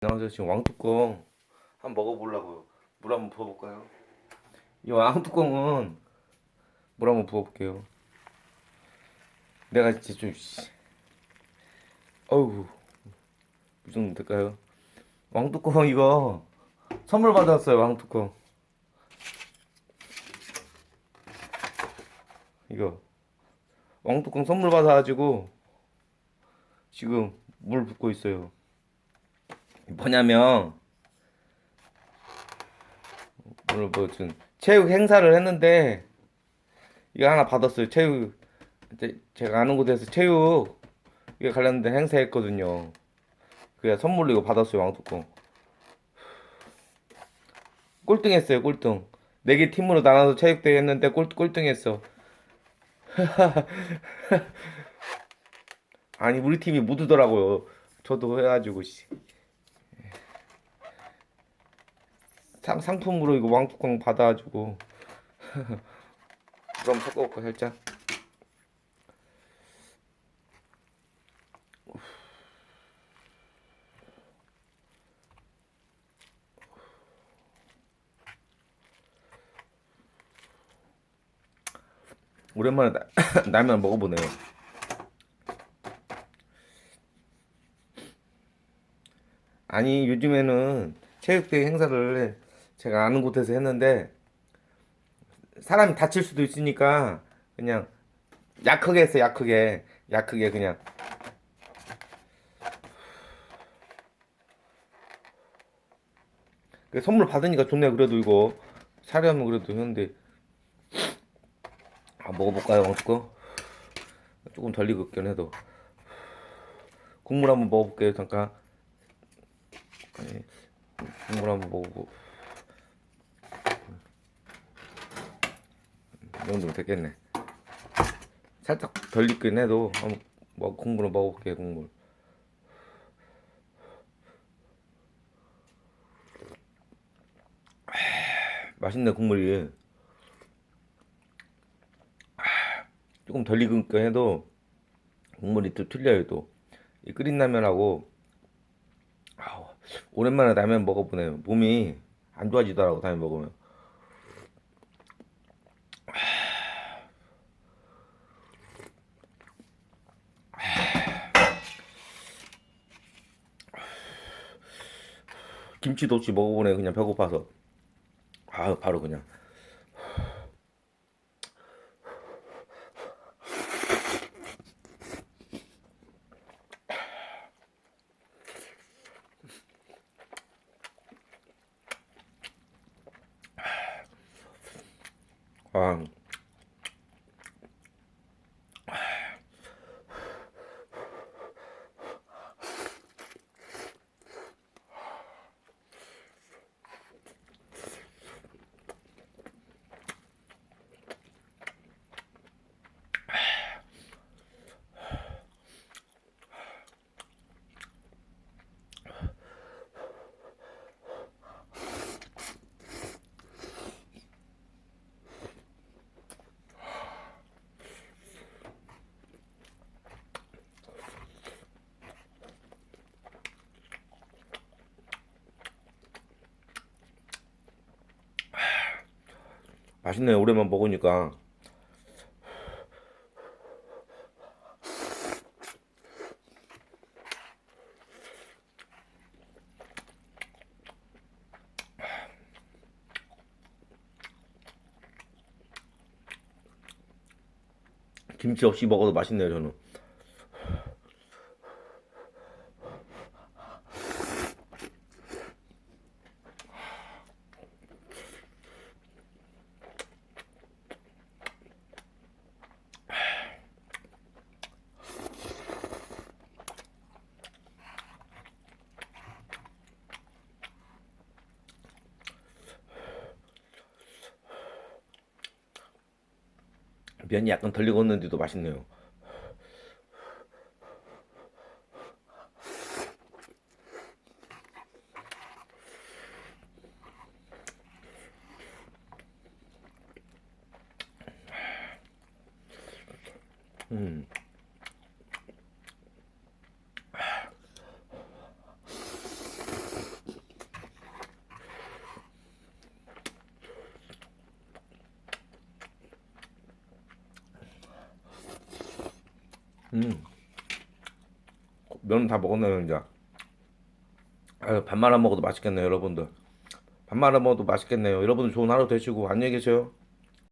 나와서 지금 왕뚜껑 한번 먹어보려고요. 물 한번 부어볼까요? 이 왕뚜껑은 물 한번 부어볼게요. 내가 진짜 좀 씨. 어우 이 정도 될까요? 왕뚜껑 이거 선물 받았어요 왕뚜껑 이거 왕뚜껑 선물 받아가지고 지금 물 붓고 있어요. 뭐냐면 오늘 뭐좀 체육 행사를 했는데 이거 하나 받았어요. 체육 제가 아는 곳에서 체육 이거 관련된 행사했거든요. 그래 선물로 이거 받았어요 왕뚜껑. 꼴등했어요 꼴등. 네 개 팀으로 나눠서 체육대회 했는데 꼴 꼴등했어. 아니 우리 팀이 못 오더라고요. 저도 해가지고 씨. 상, 상품으로 이거 왕뚜껑 받아가지고. 그럼 섞어볼까 살짝. 오랜만에 나, 라면 먹어보네요. 아니 요즘에는 체육대회 행사를 제가 아는 곳에서 했는데 사람이 다칠 수도 있으니까 그냥 약하게 했어 약하게. 약하게 그냥. 그 선물 받으니까 좋네 그래도 이거. 사려면 그래도 했는데. 아 먹어볼까요 어떡거 조금 덜 익었긴 해도. 국물 한번 먹어볼게요 잠깐. 국물 한번 먹어보고 정도면 됐겠네. 살짝 덜 익긴 해도 한번 뭐 국물을 먹어볼게 국물. 맛있네 국물이. 조금 덜 익은 거 해도 국물이 또 틀려요 또. 이 끓인 라면하고 아우, 오랜만에 라면 먹어보네요. 몸이 안 좋아지더라고 라면 먹으면. 김치도 없이 먹어보네. 그냥 배고파서. 아 바로 그냥. 아 맛있네. 오랜만 먹으니까. 김치 없이 먹어도 맛있네요 저는 면이 약간 덜 익었는데도 맛있네요 음. 음. 면다 먹었네요, 이제. 아유, 밥 말아 먹어도 맛있겠네요, 여러분들. 밥 말아 먹어도 맛있겠네요. 여러분들 좋은 하루 되시고 안녕히 계세요.